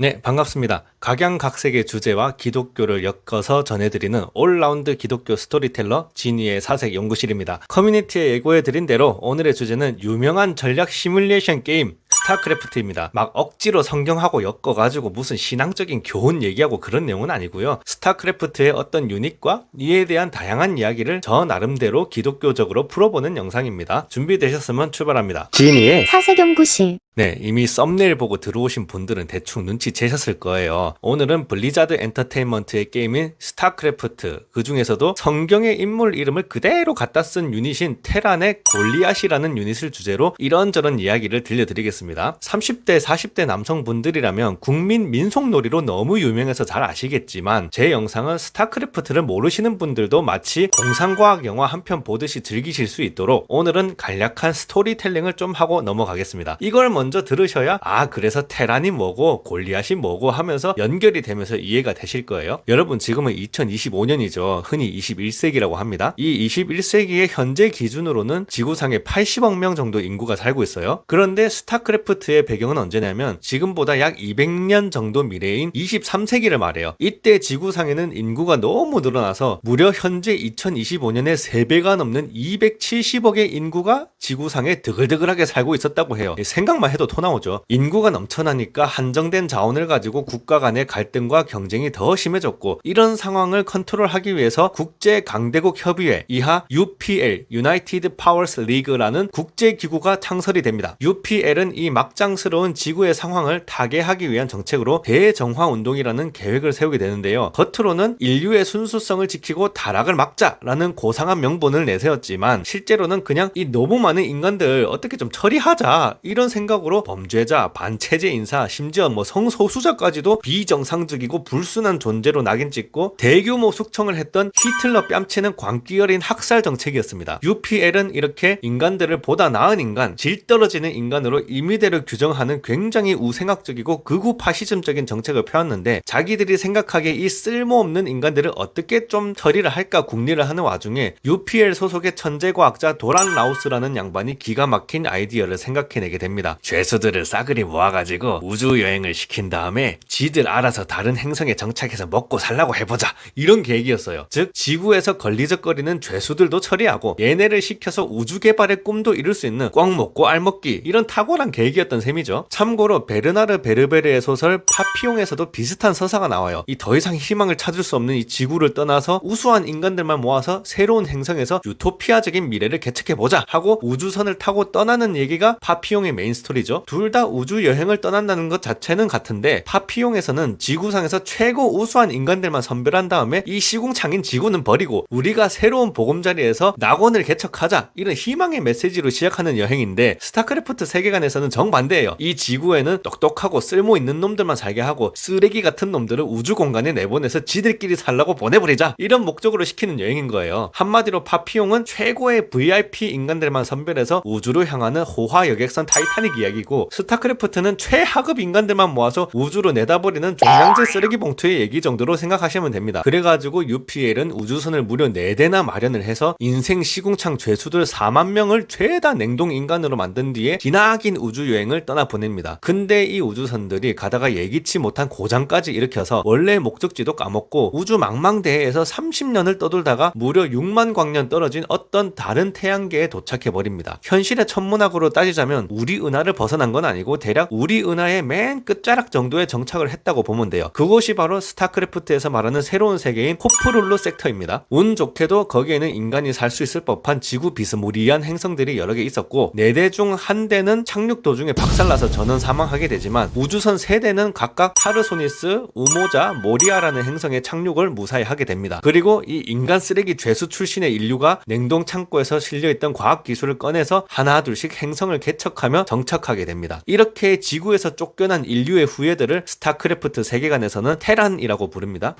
네, 반갑습니다. 각양각색의 주제와 기독교를 엮어서 전해드리는 올라운드 기독교 스토리텔러 진이의 사색 연구실입니다. 커뮤니티에 예고해드린 대로 오늘의 주제는 유명한 전략 시뮬레이션 게임 스타크래프트입니다. 막 억지로 성경하고 엮어가지고 무슨 신앙적인 교훈 얘기하고 그런 내용은 아니고요. 스타크래프트의 어떤 유닛과 이에 대한 다양한 이야기를 저 나름대로 기독교적으로 풀어보는 영상입니다. 준비되셨으면 출발합니다. 진이의 사색연구실 네, 이미 썸네일 보고 들어오신 분들은 대충 눈치채셨을 거예요. 오늘은 블리자드 엔터테인먼트의 게임인 스타크래프트, 그 중에서도 성경의 인물 이름을 그대로 갖다 쓴 유닛인 테란의 골리앗이라는 유닛을 주제로 이런저런 이야기를 들려드리겠습니다. 30대, 40대 남성분들이라면 국민 민속놀이로 너무 유명해서 잘 아시겠지만 제 영상은 스타크래프트를 모르시는 분들도 마치 공상과학 영화 한 편 보듯이 즐기실 수 있도록 오늘은 간략한 스토리텔링을 좀 하고 넘어가겠습니다. 이걸 먼저 들으셔야 아 그래서 테란이 뭐고 골리앗이 뭐고 하면서 연결이 되면서 이해가 되실 거예요. 여러분 지금은 2025년이죠. 흔히 21세기라고 합니다. 이 21세기의 현재 기준으로는 지구상에 80억 명 정도 인구가 살고 있어요. 그런데 스타크래프트의 배경은 언제냐면 지금보다 약 200년 정도 미래인 23세기를 말해요. 이때 지구상에는 인구가 너무 늘어나서 무려 현재 2025년에 3배가 넘는 270억의 인구가 지구상에 드글드글하게 살고 있었다고 해요. 생각만 해도 토 나오죠. 인구가 넘쳐나니까 한정된 자원을 가지고 국가 간의 갈등과 경쟁이 더 심해졌고 이런 상황을 컨트롤하기 위해서 국제 강대국 협의회 이하 UPL (United Powers League라는 국제 기구가 창설이 됩니다. UPL은 이 막장스러운 지구의 상황을 타개하기 위한 정책으로 대정화 운동이라는 계획을 세우게 되는데요. 겉으로는 인류의 순수성을 지키고 타락을 막자라는 고상한 명분을 내세웠지만 실제로는 그냥 이 너무 많은 인간들 어떻게 좀 처리하자 이런 생각 으로 범죄자, 반체제 인사, 심지어 뭐 성소수자까지도 비정상적이고 불순한 존재로 낙인 찍고 대규모 숙청을 했던 히틀러 뺨치는 광기 어린 학살 정책이었습니다. UPL은 이렇게 인간들을 보다 나은 인간, 질 떨어지는 인간으로 임의대로 규정하는 굉장히 우생학적이고 극우 파시즘적인 정책을 펴왔는데 자기들이 생각하기에 이 쓸모없는 인간들을 어떻게 좀 처리를 할까 궁리를 하는 와중에 UPL 소속의 천재 과학자 도란 라우스라는 양반이 기가 막힌 아이디어를 생각해내게 됩니다. 죄수들을 싸그리 모아가지고 우주 여행을 시킨 다음에 지들 알아서 다른 행성에 정착해서 먹고 살라고 해보자 이런 계획이었어요. 즉 지구에서 걸리적거리는 죄수들도 처리하고 얘네를 시켜서 우주 개발의 꿈도 이룰 수 있는 꽉 먹고 알 먹기 이런 탁월한 계획이었던 셈이죠. 참고로 베르나르 베르베르의 소설 파피용에서도 비슷한 서사가 나와요. 이 더 이상 희망을 찾을 수 없는 이 지구를 떠나서 우수한 인간들만 모아서 새로운 행성에서 유토피아적인 미래를 개척해 보자 하고 우주선을 타고 떠나는 얘기가 파피용의 메인 스토리 죠. 둘 다 우주 여행을 떠난다는 것 자체는 같은데 파피용에서는 지구상에서 최고 우수한 인간들만 선별한 다음에 이 시궁창인 지구는 버리고 우리가 새로운 보금자리에서 낙원을 개척하자 이런 희망의 메시지로 시작하는 여행인데 스타크래프트 세계관에서는 정반대예요. 이 지구에는 똑똑하고 쓸모 있는 놈들만 살게 하고 쓰레기 같은 놈들을 우주 공간에 내보내서 지들끼리 살라고 보내버리자 이런 목적으로 시키는 여행인 거예요. 한마디로 파피용은 최고의 VIP 인간들만 선별해서 우주로 향하는 호화 여객선 타이타닉 이야기 고 스타크래프트는 최하급 인간들만 모아서 우주로 내다버리는 종량제 쓰레기 봉투의 얘기 정도로 생각하시면 됩니다. 그래가지고 UPL은 우주선을 무려 4대나 마련을 해서 인생 시궁창 죄수들 4만 명을 죄다 냉동 인간으로 만든 뒤에 기나긴 우주 여행을 떠나 보냅니다. 근데 이 우주선들이 가다가 예기치 못한 고장까지 일으켜서 원래 목적지도 까먹고 우주 망망대해에서 30년을 떠돌다가 무려 6만 광년 떨어진 어떤 다른 태양계에 도착해 버립니다. 현실의 천문학으로 따지자면 우리 은하를 벗어난 건 아니고 대략 우리 은하의 맨 끝자락 정도에 정착을 했다고 보면 돼요. 그곳이 바로 스타크래프트에서 말하는 새로운 세계인 코프룰루 섹터입니다. 운 좋게도 거기에는 인간이 살 수 있을 법한 지구 비스무리한 행성들이 여러 개 있었고 네 대 중 한 대는 착륙 도중에 박살나서 전원 사망하게 되지만 우주선 세 대는 각각 타르소니스, 우모자, 모리아라는 행성에 착륙을 무사히 하게 됩니다. 그리고 이 인간 쓰레기 죄수 출신의 인류가 냉동 창고에서 실려있던 과학 기술을 꺼내서 하나 둘씩 행성을 개척하며 정착 하게 됩니다. 이렇게 지구에서 쫓겨난 인류의 후예들을 스타크래프트 세계관에서는 테란이라고 부릅니다.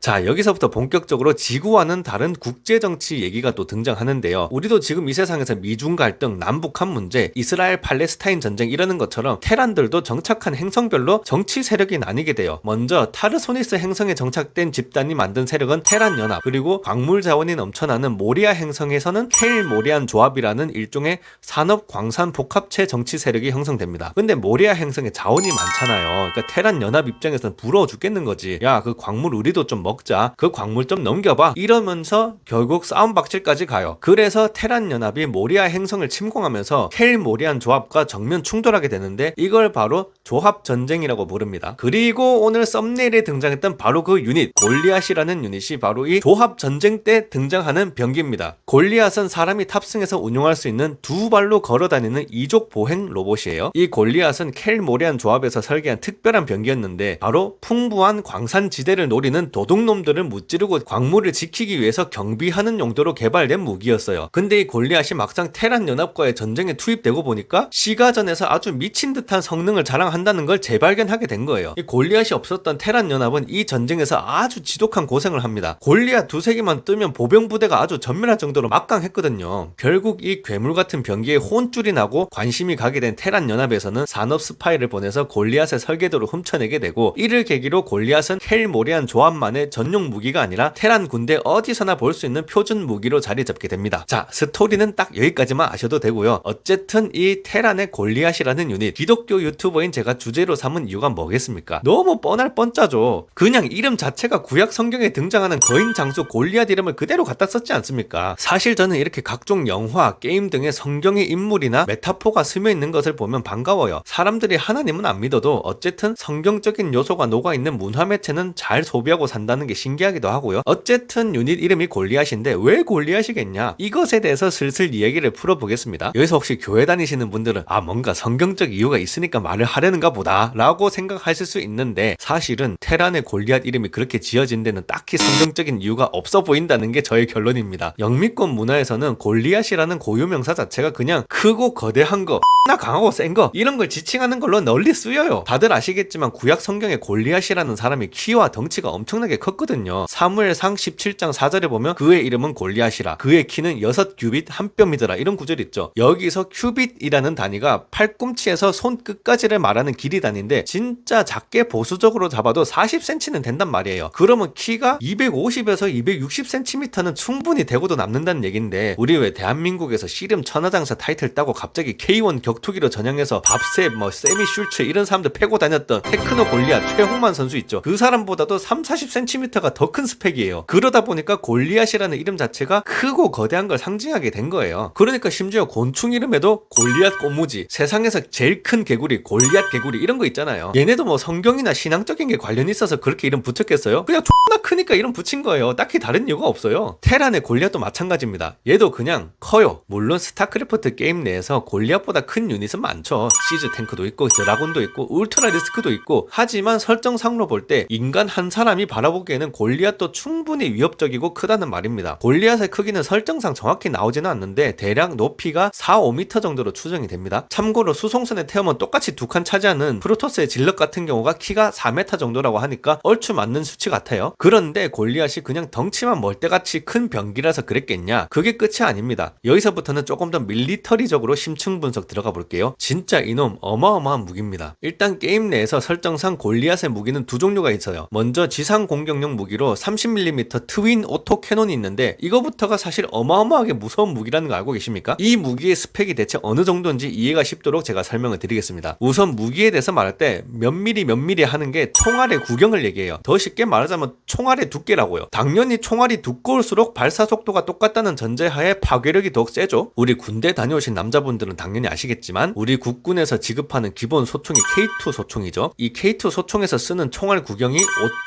자, 여기서부터 본격적으로 지구와는 다른 국제 정치 얘기가 또 등장하는데요. 우리도 지금 이 세상에서 미중 갈등, 남북한 문제, 이스라엘 팔레스타인 전쟁 이러는 것처럼 테란들도 정착한 행성별로 정치 세력이 나뉘게 돼요. 먼저 타르소니스 행성에 정착된 집단이 만든 세력은 테란 연합, 그리고 광물 자원이 넘쳐나는 모리아 행성에서는 케일 모리안 조합이라는 일종의 산업 광산 복합체 정치 세력이 형성됩니다. 근데 모리아 행성에 자원이 많잖아요. 그러니까 테란 연합 입장에서는 부러워 죽겠는 거지. 야, 그 광물 우리도 좀 먹자. 그 광물 좀 넘겨봐. 이러면서 결국 싸움 박질까지 가요. 그래서 테란 연합이 모리아 행성을 침공하면서 켈 모리안 조합과 정면 충돌하게 되는데 이걸 바로 조합 전쟁이라고 부릅니다. 그리고 오늘 썸네일에 등장했던 바로 그 유닛 골리앗이라는 유닛이 바로 이 조합 전쟁 때 등장하는 병기입니다. 골리앗은 사람이 탑승해서 운용할 수 있는 두 발로 걸어 다니는 이족 보행 로봇이에요. 이 골리앗은 켈 모리안 조합에서 설계한 특별한 병기였는데 바로 풍부한 광산 지대를 노리는 도둑놈들을 무찌르고 광물을 지키기 위해서 경비하는 용도로 개발된 무기였어요. 근데 이 골리앗이 막상 테란 연합과의 전쟁에 투입되고 보니까 시가전에서 아주 미친 듯한 성능을 자랑한다는 걸 재발견하게 된 거예요. 이 골리앗이 없었던 테란 연합은 이 전쟁에서 아주 지독한 고생을 합니다. 골리앗 두세 개만 뜨면 보병 부대가 아주 전멸할 정도로 막강했거든요. 결국 이 괴물 같은 병기에 혼쭐이 나고 관심이 가게 된 테란 연합에서는 산업 스파이를 보내서 골리앗의 설계도를 훔쳐내게 되고 이를 계기로 골리앗은 켈 모리안 조합만의 전용 무기가 아니라 테란 군대 어디서나 볼 수 있는 표준 무기로 자리 잡게 됩니다. 자, 스토리는 딱 여기까지만 아셔도 되고요. 어쨌든 이 테란의 골리앗이라는 유닛 기독교 유튜버인 제가 주제로 삼은 이유가 뭐겠습니까? 너무 뻔할 뻔짜죠. 그냥 이름 자체가 구약 성경에 등장하는 거인 장수 골리앗 이름을 그대로 갖다 썼지 않습니까? 사실 저는 이렇게 각종 영화, 게임 등의 성경의 인물이나 메타포가 스며 있는 것을 보면 반가워요. 사람들이 하나님은 안 믿어도 어쨌든 성경적인 요소가 녹아 있는 문화 매체는 잘 소비하고 산다는 게 신기하기도 하고요. 어쨌든 유닛 이름이 골리앗인데 왜 골리앗이겠냐? 이것에 대해서 슬슬 이야기를 풀어보겠습니다. 여기서 혹시 교회 다니시는 분들은 아 뭔가 성경적 이유가 있으니까 말을 하려는가 보다라고 생각하실 수 있는데 사실은 테란의 골리앗 이름이 그렇게 지어진 데는 딱히 성경적인 이유가 없어 보인다는 게 저의 결론입니다. 영미권 문화에서는 골리앗이라는 고유명사 자체가 그냥 크고 거대한 거 나 강하고 센 거 이런 걸 지칭하는 걸로 널리 쓰여요. 다들 아시겠지만 구약 성경에 골리앗이라는 사람이 키와 덩치가 엄청나게 컸거든요. 사무엘상 17장 4절에 보면 그의 이름은 골리앗이라 그의 키는 6 규빗 한 뼘이더라 이런 구절 있죠. 여기서 큐빗이라는 단위가 팔꿈치에서 손 끝까지를 말하는 길이 단위인데 진짜 작게 보수적으로 잡아도 40cm는 된단 말이에요. 그러면 키가 250에서 260cm는 충분히 되고도 남는다는 얘긴데 우리 왜 대한민국에서 씨름 천하장사 타이틀 따고 갑자기 K1 격투기로 전향해서 밥셉 뭐 세미 슐츠 이런 사람들 패고 다녔던 테크노 골리앗 최홍만 선수 있죠. 그 사람 보다도 3, 40cm가 더 큰 스펙이에요. 그러다 보니까 골리앗이라는 이름 자체가 크고 거대한 걸 상징하게 된 거예요. 그러니까 심지어 곤충 이름에도 골리앗 꼬무지, 세상에서 제일 큰 개구리, 골리앗 개구리 이런 거 있잖아요. 얘네도 뭐 성경이나 신앙적인 게 관련이 있어서 그렇게 이름 붙였겠어요? 그냥 존나 크니까 이름 붙인 거예요. 딱히 다른 이유가 없어요. 테란의 골리앗도 마찬가지입니다. 얘도 그냥 커요. 물론 스타크래프트 게임 내에서 골리앗보다 큰 유닛은 많죠. 시즈 탱크도 있고 드라곤도 있고 울트라 리스크도 있고 하지만 설정 상으로 볼 때 인간 한 사람이 바라보기에는 골리앗도 충분히 위협적이고 크다는 말입니다. 골리앗의 크기는 설정상 정확히 나오지는 않는데 대략 높이가 4, 5m 정도로 추정이 됩니다. 참고로 수송선에 태우면 똑같이 두 칸 차지하는 프로토스의 질럿 같은 경우가 키가 4m 정도라고 하니까 얼추 맞는 수치 같아요. 그런데 골리앗이 그냥 덩치만 멀때같이 큰 병기라서 그랬겠냐? 그게 끝이 아닙니다. 여기서부터는 조금 더 밀리터리적으로 심층 분석 들어가 볼게요. 진짜 이놈 어마어마한 무기입니다. 일단 게임 내에서 설정상 골리앗의 무기는 두 종류가 있어요. 먼저 지상 공격용 무기로 30mm 트윈 오토 캐논이 있는데 이거부터가 사실 어마어마하게 무서운 무기라는 거 알고 계십니까? 이 무기의 스펙이 대체 어느 정도인지 이해가 쉽도록 제가 설명을 드리겠습니다. 우선 무기에 대해서 말할 때 몇 미리 몇 미리 하는 게 총알의 구경을 얘기해요. 더 쉽게 말하자면 총알의 두께라고요. 당연히 총알이 두꺼울수록 발사 속도가 똑같다는 전제하에 파괴력이 더욱 세죠. 우리 군대 다녀오신 남자분들은 당연히 아시겠지만 우리 국군에서 지급하는 기본 소총이 K2 소총이죠. 이 K2 소총에서 쓰는 총알 구경이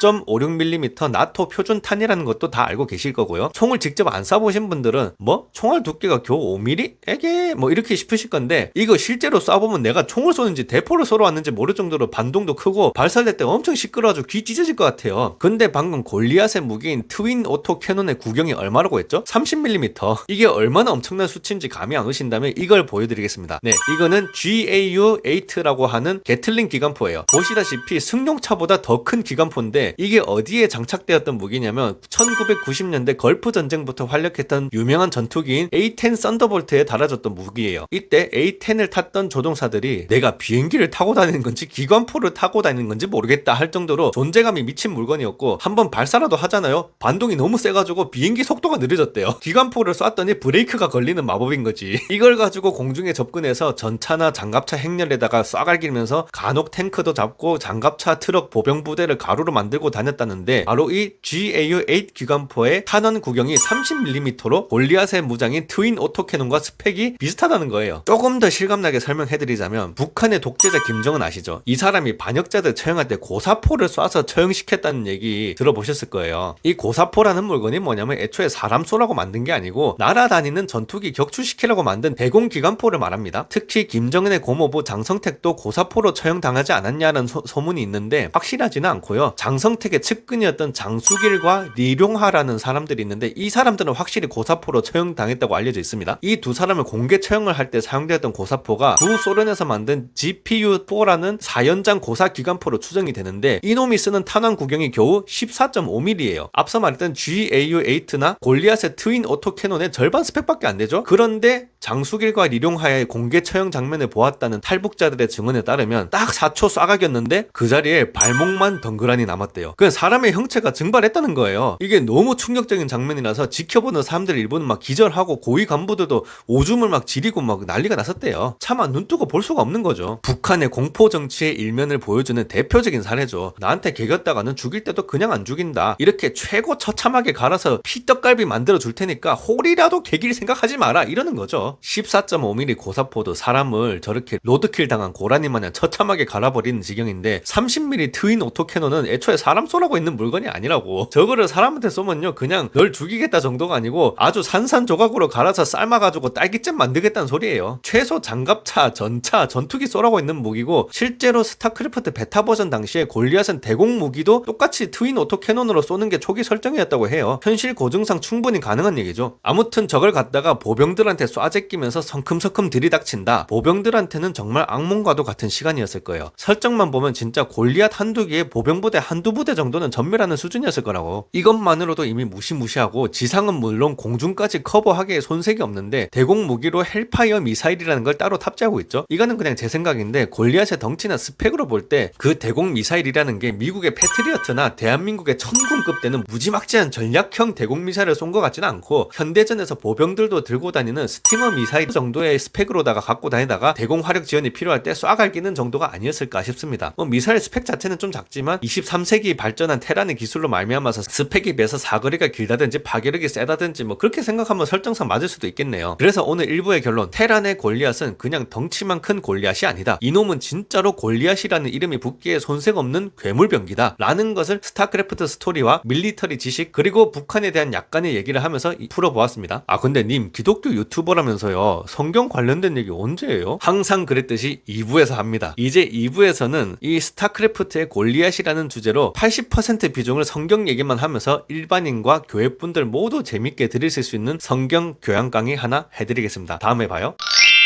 5.56mm 나토 표준 탄이라는 것도 다 알고 계실 거고요. 총을 직접 안 쏴보신 분들은 뭐 총알 두께가 겨우 5mm? 에게 뭐 이렇게 싶으실 건데 이거 실제로 쏴보면 내가 총을 쏘는지 대포를 쏘러 왔는지 모를 정도로 반동도 크고 발사될 때 엄청 시끄러워가지고 귀 찢어질 것 같아요. 근데 방금 골리앗의 무기인 트윈 오토 캐논의 구경이 얼마라고 했죠? 30mm. 이게 얼마나 엄청난 수치인지 감이 안 오신다면 이걸 보여드리겠습니다. 네, 이거는 GAU-8라고 하는 게틀링 기관포예요. 보시다시피 승용차보다 더 큰 기관포 인데 이게 어디에 장착되었던 무기냐면 1990년대 걸프 전쟁부터 활약했던 유명한 전투기인 A-10 썬더볼트에 달아졌던 무기예요. 이때 A-10을 탔던 조종사들이 내가 비행기를 타고 다니는 건지 기관포를 타고 다니는 건지 모르겠다 할 정도로 존재감이 미친 물건이었고 한번 발사라도 하잖아요. 반동이 너무 세가지고 비행기 속도가 느려졌대요. 기관포를 쐈더니 브레이크가 걸리는 마법인 거지. 이걸 가지고 공중에 접근해서 전차나 장갑차 행렬에다가 쏴갈기면서 간혹 탱크도 잡고 장갑차 트럭 보병 부대를 가 로로 만들고 다녔다는데 바로 이 GAU-8 기관포의 탄원 구경이 30mm로 골리앗의 무장인 트윈 오토캐논과 스펙이 비슷하다는 거예요. 조금 더 실감나게 설명해드리자면 북한의 독재자 김정은 아시죠? 이 사람이 반역자들 처형할 때 고사포를 쏴서 처형시켰다는 얘기 들어보셨을 거예요. 이 고사포라는 물건이 뭐냐면 애초에 사람 쏘라고 만든 게 아니고 날아다니는 전투기 격추시키려고 만든 대공 기관포를 말합니다. 특히 김정은의 고모부 장성택도 고사포로 처형당하지 않았냐는 소, 소문이 있는데 확실하지는 않고요. 장성택의 측근이었던 장수길과 리룡하라는 사람들이 있는데 이 사람들은 확실히 고사포로 처형당했다고 알려져 있습니다. 이 두 사람을 공개 처형을 할 때 사용되었던 고사포가 구소련에서 만든 GPU-4라는 4연장 고사 기관포로 추정이 되는데 이놈이 쓰는 탄환 구경이 겨우 14.5mm예요. 앞서 말했던 GAU-8나 골리앗의 트윈 오토 캐논의 절반 스펙밖에 안 되죠. 그런데 장수길과 리룡하의 공개 처형 장면을 보았다는 탈북자들의 증언에 따르면 딱 4초 쏴각이었는데 그 자리에 발목만 덩그라니 남았대요. 그 사람의 형체가 증발했다는 거예요. 이게 너무 충격적인 장면이라서 지켜보는 사람들 일부는 막 기절하고 고위 간부들도 오줌을 막 지리고 막 난리가 났었대요. 차마 눈 뜨고 볼 수가 없는 거죠. 북한의 공포 정치의 일면을 보여주는 대표적인 사례죠. 나한테 개겼다가는 죽일 때도 그냥 안 죽인다. 이렇게 최고 처참하게 갈아서 피떡갈비 만들어 줄 테니까 홀이라도 개길 생각하지 마라 이러는 거죠. 14.5mm 고사포도 사람을 저렇게 로드킬 당한 고라니 마냥 처참하게 갈아버리는 지경인데 30mm 트윈 오토캐논은 애초에 사람 쏘라고 있는 물건이 아니라고. 저거를 사람한테 쏘면요 그냥 널 죽이겠다 정도가 아니고 아주 산산조각으로 갈아서 삶아가지고 딸기잼 만들겠다는 소리예요. 최소 장갑차, 전차, 전투기 쏘라고 있는 무기고 실제로 스타크래프트 베타 버전 당시에 골리앗은 대공 무기도 똑같이 트윈 오토 캐논으로 쏘는 게 초기 설정이었다고 해요. 현실 고증상 충분히 가능한 얘기죠. 아무튼 저걸 갖다가 보병들한테 쏴제끼면서 성큼성큼 들이닥친다. 보병들한테는 정말 악몽과도 같은 시간이었을 거예요. 설정만 보면 진짜 골리앗 한두 개에 보병부대 한두 부대 정도는 전멸하는 수준이었을 거라고. 이것만으로도 이미 무시무시하고 지상은 물론 공중까지 커버하기에 손색이 없는데 대공 무기로 헬파이어 미사일이라는 걸 따로 탑재하고 있죠. 이거는 그냥 제 생각인데 골리앗의 덩치나 스펙으로 볼 때 그 대공 미사일이라는 게 미국의 패트리어트나 대한민국의 천군급 되는 무지막지한 전략형 대공 미사일을 쏜 것 같지는 않고 현대전에서 보병들도 들고 다니는 스티머 미사일 정도의 스펙으로다가 갖고 다니다가 대공 화력 지원이 필요할 때 쏴갈기는 정도가 아니었을까 싶습니다. 뭐 미사일 스펙 자체는 좀 작지만 23세기 발전한 테란의 기술로 말미암아서 스펙이 비해서 사거리가 길다든지 파괴력이 세다든지 뭐 그렇게 생각하면 설정상 맞을 수도 있겠네요. 그래서 오늘 일부의 결론 테란의 골리앗은 그냥 덩치만 큰 골리앗이 아니다. 이놈은 진짜로 골리앗이라는 이름이 붙기에 손색 없는 괴물병기다. 라는 것을 스타크래프트 스토리와 밀리터리 지식 그리고 북한에 대한 약간의 얘기를 하면서 이- 풀어보았습니다. 아 근데 님 기독교 유튜버라면서요 성경 관련된 얘기 언제예요? 항상 그랬듯이 2부에서 합니다. 이제 2부에서는 이 스타크래프트의 골리앗이라는 주제로 80% 비중을 성경 얘기만 하면서 일반인과 교회분들 모두 재밌게 들으실 수 있는 성경 교양 강의 하나 해드리겠습니다. 다음에 봐요.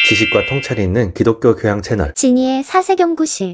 지식과 통찰이 있는 기독교 교양 채널 진이의 사세경구실